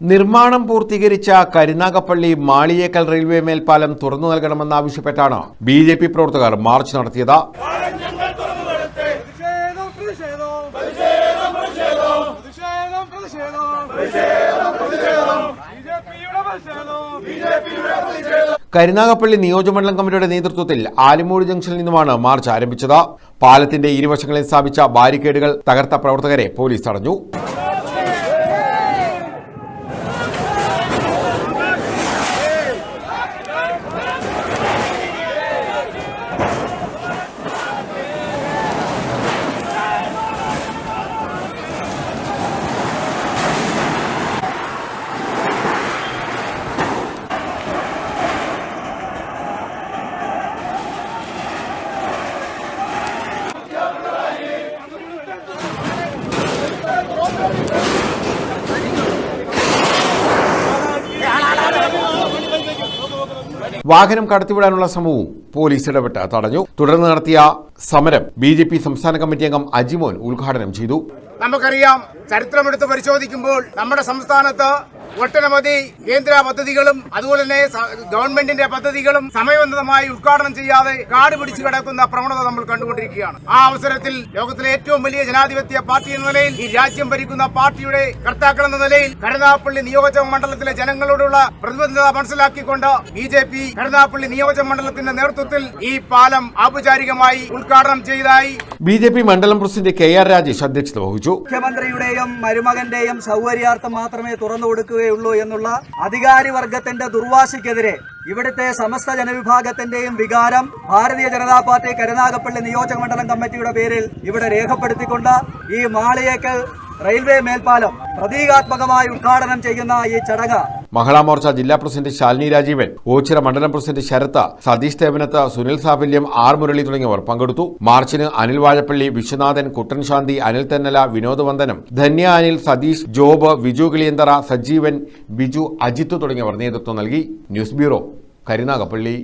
നിർമ്മാണം പൂർത്തീകരിച്ച കരുനാഗപ്പള്ളി മാളിയേക്കൽ റെയിൽവേ മേൽപ്പാലം തുറന്നു നൽകണമെന്നാവശ്യപ്പെട്ടാണ് ബി ജെ പി പ്രവർത്തകർ മാർച്ച് നടത്തിയത്. കരുനാഗപ്പള്ളി നിയോജകമണ്ഡലം കമ്മിറ്റിയുടെ നേതൃത്വത്തിൽ ആലിമൂട് ജംഗ്ഷനിൽ നിന്നുമാണ് മാർച്ച് ആരംഭിച്ചത്. പാലത്തിന്റെ ഇരുവശങ്ങളിൽ സ്ഥാപിച്ച ബാരിക്കേഡുകൾ തകർത്ത പ്രവർത്തകരെ പോലീസ് തടഞ്ഞു. വാഹനം കടത്തിവിടാനുള്ള ശ്രമവും പോലീസ് ഇടപെട്ട് തടഞ്ഞു. തുടർന്ന് നടത്തിയ സമരം ബി ജെ പി സംസ്ഥാന കമ്മിറ്റി അംഗം അജിമോൻ ഉദ്ഘാടനം ചെയ്തു. നമുക്കറിയാം ചരിത്രമെടുത്ത് പരിശോധിക്കുമ്പോൾ നമ്മുടെ സംസ്ഥാനത്ത് ഒട്ടനവധി കേന്ദ്ര പദ്ധതികളും അതുപോലെ തന്നെ ഗവൺമെന്റിന്റെ പദ്ധതികളും സമയബന്ധിതമായി ഉദ്ഘാടനം ചെയ്യാതെ കാട് പിടിച്ചു കിടക്കുന്ന പ്രവണത നമ്മൾ കണ്ടുകൊണ്ടിരിക്കുകയാണ്. ആ അവസരത്തിൽ ലോകത്തിലെ ഏറ്റവും വലിയ ജനാധിപത്യ പാർട്ടി എന്ന നിലയിൽ ഈ രാജ്യം ഭരിക്കുന്ന പാർട്ടിയുടെ കർത്താക്കൾ എന്ന നിലയിൽ കരുനാഗപ്പള്ളി നിയോജക മണ്ഡലത്തിലെ ജനങ്ങളോടുള്ള പ്രതിബദ്ധത മനസ്സിലാക്കിക്കൊണ്ട് ബി ജെ പി കരുനാഗപ്പള്ളി നിയോജക മണ്ഡലത്തിന്റെ നേതൃത്വത്തിൽ ഈ പാലം ഔപചാരികമായി ഉദ്ഘാടനം ചെയ്തതായി ബി ജെ പി മണ്ഡലം പ്രസിഡന്റ് കെ ആർ രാജേഷ് അധ്യക്ഷത വഹിച്ചു. മുഖ്യമന്ത്രിയുടെയും മരുമകന്റെയും സൗകര്യാർത്ഥം മാത്രമേ തുറന്നു കൊടുക്കുകയുള്ളൂ എന്നുള്ള അധികാരി വർഗത്തിന്റെ ദുർവാശിക്കെതിരെ ഇവിടുത്തെ സമസ്ത ജനവിഭാഗത്തിന്റെയും വികാരം ഭാരതീയ ജനതാ പാർട്ടി കരുനാഗപ്പള്ളി നിയോജക മണ്ഡലം കമ്മിറ്റിയുടെ പേരിൽ ഇവിടെ രേഖപ്പെടുത്തിക്കൊണ്ട് ഈ മാളിയേക്കൽ റെയിൽവേ മേൽപ്പാലം പ്രതീകാത്മകമായി ഉദ്ഘാടനം ചെയ്യുന്ന ഈ ചടങ്ങ് മഹിളാ മോർച്ച ജില്ലാ പ്രസിഡന്റ് ശാലിനി രാജീവൻ ഓച്ചിറ മണ്ഡലം പ്രസിഡന്റ് ശരത്ത സതീഷ് തേവനത്ത് സുനിൽ സാഫല്യം ആർ മുരളി തുടങ്ങിയവർ പങ്കെടുത്തു. മാർച്ചിന് അനിൽ വാഴപ്പള്ളി വിശ്വനാഥൻ കുട്ടൻശാന്തി അനിൽ തെന്നല വിനോദ് വന്ദനം ധന്യ അനിൽ സതീഷ് ജോബ് വിജു കിളിയന്തറ സജീവൻ ബിജു അജിത്ത് തുടങ്ങിയവർ നേതൃത്വം നൽകി. News bureau Karunagappally.